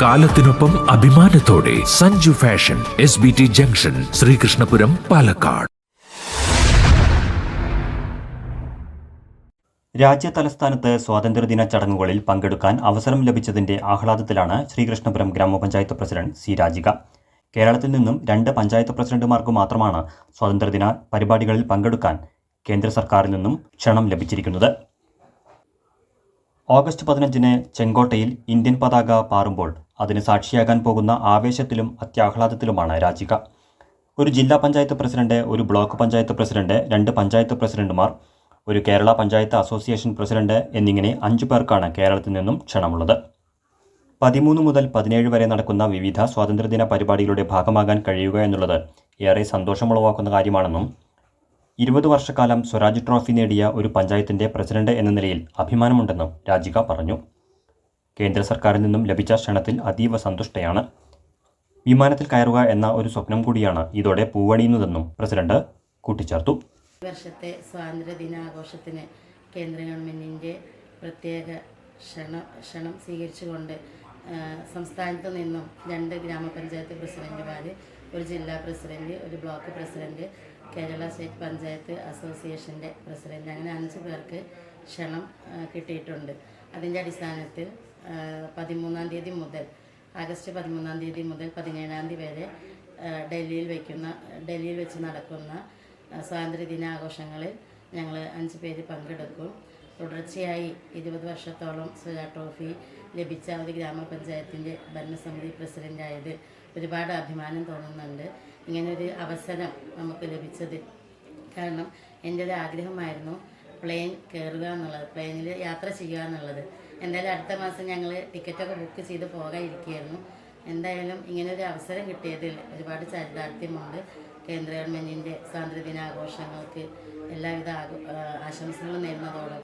കാലത്തിനൊപ്പം അഭിമാനത്തോടെ Sanju fashion S B T junction Sreekrishnapuram Palakkad. രാജ്യ തലസ്ഥാനത്ത് സ്വാതന്ത്ര്യദിന ചടങ്ങുകളിൽ പങ്കെടുക്കാൻ അവസരം ലഭിച്ചതിന്റെ ആഹ്ലാദത്തിലാണ് ശ്രീകൃഷ്ണപുരം ഗ്രാമപഞ്ചായത്ത് പ്രസിഡന്റ് സി രാജിക. കേരളത്തിൽ നിന്നും രണ്ട് പഞ്ചായത്ത് പ്രസിഡന്റുമാർക്ക് മാത്രമാണ് സ്വാതന്ത്ര്യദിന പരിപാടികളിൽ പങ്കെടുക്കാൻ കേന്ദ്ര സർക്കാരിൽ നിന്നും ക്ഷണം ലഭിച്ചിരിക്കുന്നത്. ഓഗസ്റ്റ് പതിനഞ്ചിന് ചെങ്കോട്ടയിൽ ഇന്ത്യൻ പതാക പാറുമ്പോൾ അതിന് സാക്ഷിയാകാൻ പോകുന്ന ആവേശത്തിലും അത്യാഹ്ലാദത്തിലുമാണ് രാജിക. ഒരു ജില്ലാ പഞ്ചായത്ത് പ്രസിഡന്റ് ഒരു ബ്ലോക്ക് പഞ്ചായത്ത് പ്രസിഡന്റ് രണ്ട് പഞ്ചായത്ത് പ്രസിഡന്റുമാർ ഒരു കേരള പഞ്ചായത്ത് അസോസിയേഷൻ പ്രസിഡന്റ് എന്നിങ്ങനെ അഞ്ചു പേർക്കാണ് കേരളത്തിൽ നിന്നും ക്ഷണമുള്ളത്. പതിമൂന്ന് മുതൽ പതിനേഴ് വരെ നടക്കുന്ന വിവിധ സ്വാതന്ത്ര്യദിന പരിപാടികളുടെ ഭാഗമാകാൻ കഴിയുക എന്നുള്ളത് ഏറെ സന്തോഷമുളവാക്കുന്ന കാര്യമാണെന്നും ഇരുപത് വർഷക്കാലം സ്വരാജ് ട്രോഫി നേടിയ ഒരു പഞ്ചായത്തിന്റെ പ്രസിഡന്റ് എന്ന നിലയിൽ അഭിമാനമുണ്ടെന്നും രാജിക പറഞ്ഞു. കേന്ദ്ര സർക്കാരിൽ നിന്നും ലഭിച്ച ക്ഷണത്തിൽ അതീവ സന്തുഷ്ടയാണ്. വിമാനത്തിൽ കയറുക എന്ന ഒരു സ്വപ്നം കൂടിയാണ് ഇതോടെ പൂവണിയുന്നതെന്നും പ്രസിഡന്റ് കൂട്ടിച്ചേർത്തു. വർഷത്തെ സ്വാതന്ത്ര്യ ദിനാഘോഷത്തിന് കേന്ദ്ര ഗവൺമെന്റിന്റെ പ്രത്യേക ക്ഷണം ക്ഷണം സ്വീകരിച്ചുകൊണ്ട് സംസ്ഥാനത്ത് നിന്നും രണ്ട് ഗ്രാമപഞ്ചായത്ത് പ്രസിഡന്റുമാർ ഒരു ജില്ലാ പ്രസിഡന്റ് ഒരു block president Kerala state panchayat അസോസിയേഷന്റെ പ്രസിഡന്റ്. അങ്ങനെ അഞ്ച് പേർക്ക് ക്ഷണം കിട്ടിയിട്ടുണ്ട്. അതിന്റെ അടിസ്ഥാനത്തിൽ പതിമൂന്നാം തീയതി മുതൽ ആഗസ്റ്റ് പതിമൂന്നാം തീയതി മുതൽ പതിനേഴാം തീയതി വരെ ഡൽഹിയിൽ വയ്ക്കുന്ന ഡൽഹിയിൽ വെച്ച് നടക്കുന്ന സ്വാതന്ത്ര്യദിനാഘോഷങ്ങളിൽ സ്വാതന്ത്ര്യ ദിനാഘോഷങ്ങളിൽ ഞങ്ങൾ അഞ്ച് പേര് പങ്കെടുക്കും. തുടർച്ചയായി ഇരുപത് വർഷത്തോളം സുജാ ട്രോഫി ലഭിച്ച ഒരു ഗ്രാമപഞ്ചായത്തിന്റെ ഭരണസമിതി പ്രസിഡന്റായത് ഒരുപാട് അഭിമാനം തോന്നുന്നുണ്ട്. ഇങ്ങനൊരു അവസരം നമുക്ക് ലഭിച്ചത്. കാരണം എന്റെ ഒരു ആഗ്രഹമായിരുന്നു പ്ലെയിൻ കയറുക എന്നുള്ളത് പ്ലെയിനിൽ യാത്ര ചെയ്യുക എന്നുള്ളത്. എന്തായാലും അടുത്ത മാസം ഞങ്ങൾ ടിക്കറ്റൊക്കെ ബുക്ക് ചെയ്ത് പോകാൻ ഇരിക്കുകയായിരുന്നു എന്തായാലും ഇങ്ങനൊരു അവസരം കിട്ടിയതിൽ ഒരുപാട് ചരിതാർത്ഥ്യമുണ്ട്. കേന്ദ്ര ഗവൺമെന്റിന്റെ സ്വാതന്ത്ര്യദിനാഘോഷങ്ങൾക്ക് എല്ലാവിധ ആശംസകളും നേരുന്നതോടൊപ്പം.